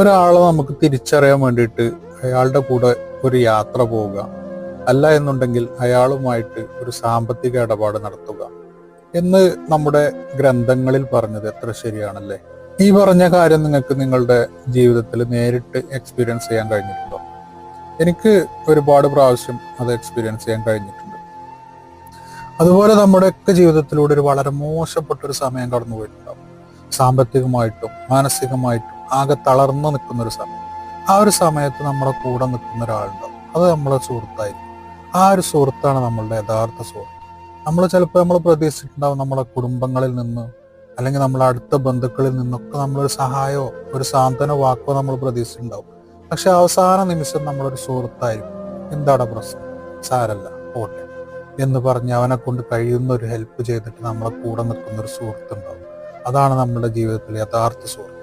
ഒരാളെ നമുക്ക് തിരിച്ചറിയാൻ വേണ്ടിയിട്ട് അയാളുടെ കൂടെ ഒരു യാത്ര പോവുക. അല്ല എന്നുണ്ടെങ്കിൽ അയാളുമായിട്ട് ഒരു സാമ്പത്തിക ഇടപാട് നടത്തുക. എന്ന് നമ്മുടെ ഗ്രന്ഥങ്ങളിൽ പറഞ്ഞത് എത്ര ശരിയാണല്ലേ? ഈ പറഞ്ഞ കാര്യം നിങ്ങൾക്ക് നിങ്ങളുടെ ജീവിതത്തിൽ നേരിട്ട് എക്സ്പീരിയൻസ് ചെയ്യാൻ കഴിഞ്ഞിട്ടുണ്ടോ? എനിക്ക് ഒരുപാട് പ്രാവശ്യം അത് എക്സ്പീരിയൻസ് ചെയ്യാൻ കഴിഞ്ഞിട്ടുണ്ട്. അതുപോലെ നമ്മുടെയൊക്കെ ജീവിതത്തിലൂടെ ഒരു വളരെ മോശപ്പെട്ടൊരു സമയം കടന്നു പോയിട്ടുണ്ടാവും സാമ്പത്തികമായിട്ടും മാനസികമായിട്ടും ആകെ തളർന്നു നിൽക്കുന്ന ഒരു സമയം. ആ ഒരു സമയത്ത് നമ്മുടെ കൂടെ നിൽക്കുന്ന ഒരാളുണ്ടാവും. അത് നമ്മളെ സുഹൃത്തായിരിക്കും. ആ ഒരു സുഹൃത്താണ് നമ്മളുടെ യഥാർത്ഥ സുഹൃത്ത്. നമ്മൾ ചിലപ്പോൾ നമ്മൾ പ്രതീക്ഷിച്ചിട്ടുണ്ടാവും നമ്മുടെ കുടുംബങ്ങളിൽ നിന്ന് അല്ലെങ്കിൽ നമ്മളെ അടുത്ത ബന്ധുക്കളിൽ നിന്നൊക്കെ നമ്മളൊരു സഹായമോ ഒരു സാന്ത്വന വാക്കോ നമ്മൾ പ്രതീക്ഷിച്ചിട്ടുണ്ടാവും. പക്ഷെ അവസാന നിമിഷം നമ്മളൊരു സുഹൃത്തായിരിക്കും. എന്താണ് പ്രശ്നം? സാരല്ല പോട്ടെ. എന്ന് പറഞ്ഞ് അവനെ കൊണ്ട് കഴിയുന്ന ഒരു ഹെൽപ്പ് ചെയ്തിട്ട് നമ്മളെ കൂടെ നിൽക്കുന്ന ഒരു സുഹൃത്തുണ്ടാവും. അതാണ് നമ്മുടെ ജീവിതത്തിലെ യഥാർത്ഥ സുഹൃത്ത്.